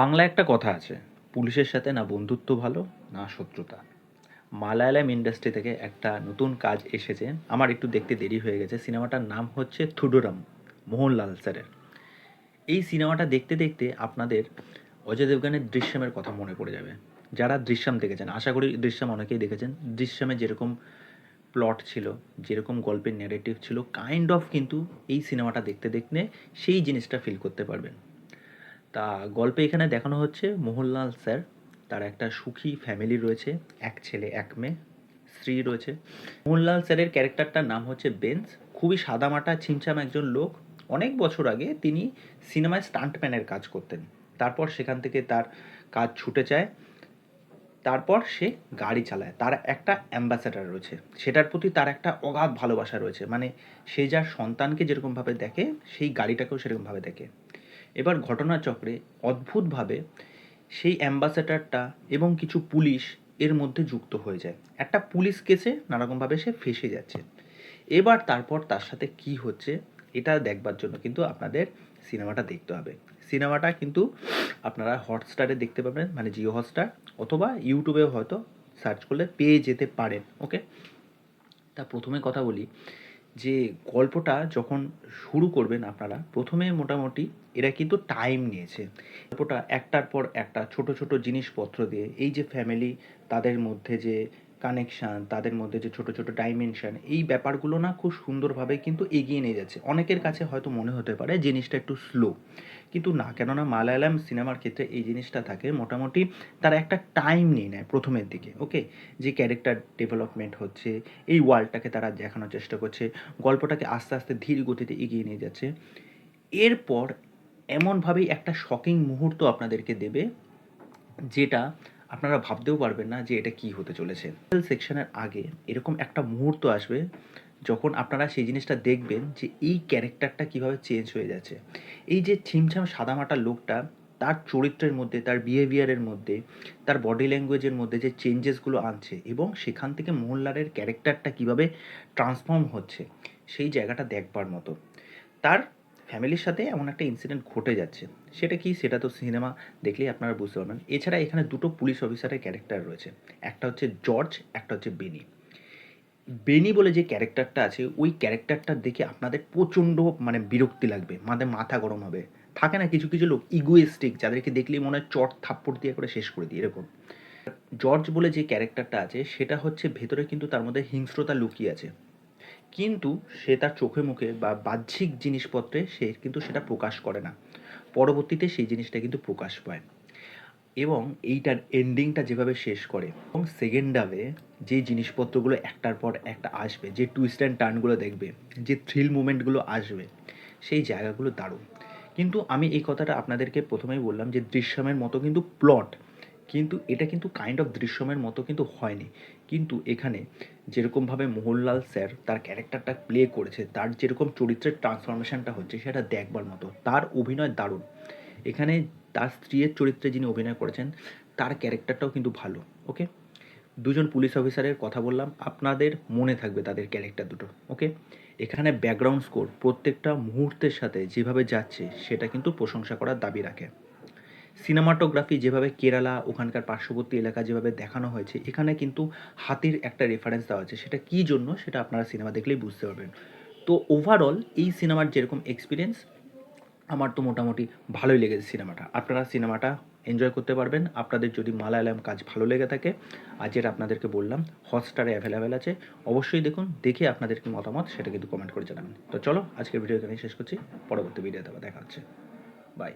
বাংলায় একটা কথা আছে, পুলিশের সাথে না বন্ধুত্ব ভালো, না শত্রুতা। মালায়ালাম ইন্ডাস্ট্রি থেকে একটা নতুন কাজ এসেছে, আমার একটু দেখতে দেরি হয়ে গেছে, সিনেমাটার নাম হচ্ছে থুডুরাম, মোহনলাল স্যারের। এই সিনেমাটা দেখতে দেখতে আপনাদের অজয় দেবগানের দৃশ্যমের কথা মনে পড়ে যাবে। যারা দৃশ্যম দেখেছেন, আশা করি দৃশ্যম অনেকেই দেখেছেন, দৃশ্যমে যেরকম প্লট ছিল, যেরকম গল্পের ন্যারেটিভ ছিল কাইন্ড অফ কিন্তু এই সিনেমাটা দেখতে দেখতে সেই জিনিসটা ফিল করতে পারবেন। তা গল্পে এখানে দেখানো হচ্ছে মোহনলাল স্যার। তার একটা সুখী ফ্যামিলি রয়েছে, এক ছেলে, এক মেয়ে, স্ত্রী রয়েছে। মোহনলাল স্যারের ক্যারেক্টারটার নাম হচ্ছে বেঞ্চ খুবই সাদামাটা, ছিমছাম একজন লোক। অনেক বছর আগে তিনি সিনেমায় স্টান্টম্যানের কাজ করতেন। তারপর সেখান থেকে তার কাজ ছুটে যায়। তারপর সে গাড়ি চালায়। তার একটা অ্যাম্বাসেডার রয়েছে। সেটার প্রতি তার একটা অগাধ ভালোবাসা রয়েছে। মানে সে যার সন্তানকে যেরকমভাবে দেখে, সেই গাড়িটাকেও সেরকমভাবে দেখে। এবার ঘটনাচক্রে অদ্ভুতভাবে সেই অ্যাম্বাসেডারটা এবং কিছু পুলিশ এর মধ্যে যুক্ত হয়ে যায়। একটা পুলিশ কেসে নানারকমভাবে সে ফেসে যাচ্ছে। এবার তারপর তার সাথে কি হচ্ছে, এটা দেখবার জন্য কিন্তু আপনাদের সিনেমাটা দেখতে হবে। সিনেমাটা কিন্তু আপনারা হটস্টারে দেখতে পাবেন মানে জিও হটস্টার অথবা ইউটিউবেও হয়তো সার্চ করলে পেয়ে যেতে পারেন, ওকে? তা প্রথমে কথা বলি যে গল্পটা যখন শুরু করবেন আপনারা, প্রথমে মোটামুটি এরা কিন্তু টাইম নিয়েছে। গল্পটা একটার পর একটা ছোট ছোট জিনিসপত্র দিয়ে, এই যে ফ্যামিলি তাদের মধ্যে যে কানেকশান তাদের মধ্যে যে ছোট ছোট ডাইমেনশন এই ব্যাপারগুলো না খুব সুন্দরভাবে কিন্তু এগিয়ে নিয়ে যাচ্ছে। অনেকের কাছে হয়তো মনে হতে পারে জিনিসটা একটু স্লো কিন্তু না, কেননা মালায়ালাম সিনেমার ক্ষেত্রে এই জিনিসটা থাকে মোটামুটি তারা একটা টাইম নিয়ে নেয় প্রথমের দিকে ওকে যে ক্যারেক্টার ডেভেলপমেন্ট হচ্ছে, এই ওয়ার্ল্ডটাকে তারা দেখানোর চেষ্টা করছে, গল্পটাকে আস্তে আস্তে ধীর গতিতে এগিয়ে নিয়ে যাচ্ছে। এরপর এমনভাবেই একটা শকিং মুহূর্ত আপনাদেরকে দেবে, যেটা আপনারা ভাবতেও পারবেন না যে এটা কি হতে চলেছে। সেকশনের আগে এরকম একটা মুহূর্ত আসবে যখন আপনারা সেই জিনিসটা দেখবেন যে এই ক্যারেক্টারটা কীভাবে চেঞ্জ হয়ে যাচ্ছে। এই যে ছিমছাম সাদামাটা লোকটা, তার চরিত্রের মধ্যে, তার বিহেভিয়ারের মধ্যে, তার বডি ল্যাঙ্গুয়েজের মধ্যে যে চেঞ্জেসগুলো আনছে এবং সেখান থেকে মোহনলালের ক্যারেক্টারটা কীভাবে ট্রান্সফর্ম হচ্ছে, সেই জায়গাটা দেখবার মতো। তার ফ্যামিলির সাথে এমন একটা ইনসিডেন্ট ঘটে যাচ্ছে। সেটা কি? সেটা তো সিনেমা দেখলেই আপনারা বুঝতে পারবেন। এছাড়া এখানে দুটো পুলিশ অফিসারের ক্যারেক্টার রয়েছে। একটা হচ্ছে জর্জ, একটা হচ্ছে বেনি। বেনি বলে যে ক্যারেক্টারটা আছে, ওই ক্যারেক্টারটা দেখে আপনাদের প্রচণ্ড মানে বিরক্তি লাগবে মানে মাথা গরম হবে। থাকে না কিছু কিছু লোক ইগোয়েস্টিক যাদেরকে দেখলেই মনে হয় চট থাপ্পড় দিয়ে করে শেষ করে দিই, এরকম। জর্জ বলে যে ক্যারেক্টারটা আছে, সেটা হচ্ছে ভেতরে কিন্তু তার মধ্যে হিংস্রতা লুকিয়ে আছে। কিন্তু সে তার চোখে মুখে বা বাহ্যিক জিনিসপত্রে সে কিন্তু সেটা প্রকাশ করে না। পরবর্তীতে সেই জিনিসটা কিন্তু প্রকাশ পায়। এবং এইটার এন্ডিংটা যেভাবে শেষ করে, এবং সেকেন্ড হাফে যে জিনিসপত্রগুলো একটার পর একটা আসবে, যে টুইস্ট অ্যান্ড টার্নগুলো দেখবে, যে থ্রিল মুমেন্টগুলো আসবে, সেই জায়গাগুলো দারুণ। কিন্তু আমি এই কথাটা আপনাদেরকে প্রথমেই বললাম যে দৃশ্যমের মতো কিন্তু প্লট কিন্তু এটা কিন্তু কাইন্ড অফ দৃশ্যমের মতো কিন্তু হয়নি। কিন্তু এখানে যেরকমভাবে মোহনলাল স্যার তার ক্যারেক্টারটা প্লে করেছে, তার যেরকম চরিত্রের ট্রান্সফরমেশনটা হচ্ছে সেটা দেখবার মতো। তার অভিনয় দারুণ। এখানে তার স্ত্রীর চরিত্রে যিনি অভিনয় করেছেন, তার ক্যারেক্টারটাও কিন্তু ভালো ওকে দুজন পুলিশ অফিসারের কথা বললাম, আপনাদের মনে থাকবে তাদের ক্যারেক্টার দুটো ওকে এখানে ব্যাকগ্রাউন্ড স্কোর প্রত্যেকটা মুহূর্তের সাথে যেভাবে যাচ্ছে, সেটা কিন্তু প্রশংসা করার দাবি রাখে। সিনেমাটোগ্রাফি যেভাবে কেরালা, ওখানকার পার্শ্ববর্তী এলাকা যেভাবে দেখানো হয়েছে, এখানে কিন্তু হাতির একটা রেফারেন্স দেওয়া আছে। সেটা কী জন্য? সেটা আপনারা সিনেমা দেখলেই বুঝতে পারবেন। তো ওভারঅল এই সিনেমার যেরকম এক্সপিরিয়েন্স আমার তো মোটামুটি ভালোই লেগেছে সিনেমাটা আপনারা সিনেমাটা এনজয় করতে পারবেন। আপনাদের যদি মালায়ালাম কাজ ভালো লেগে থাকে আর যেটা আপনাদেরকে বললাম হটস্টারে অ্যাভেলেবেল আছে। অবশ্যই দেখুন, দেখে আপনাদের কি মতামত সেটা কিন্তু কমেন্ট করে জানাবেন। তো চলো, আজকের ভিডিও এখানেই শেষ করছি। পরবর্তী ভিডিওতে আবার দেখা হচ্ছে। বাই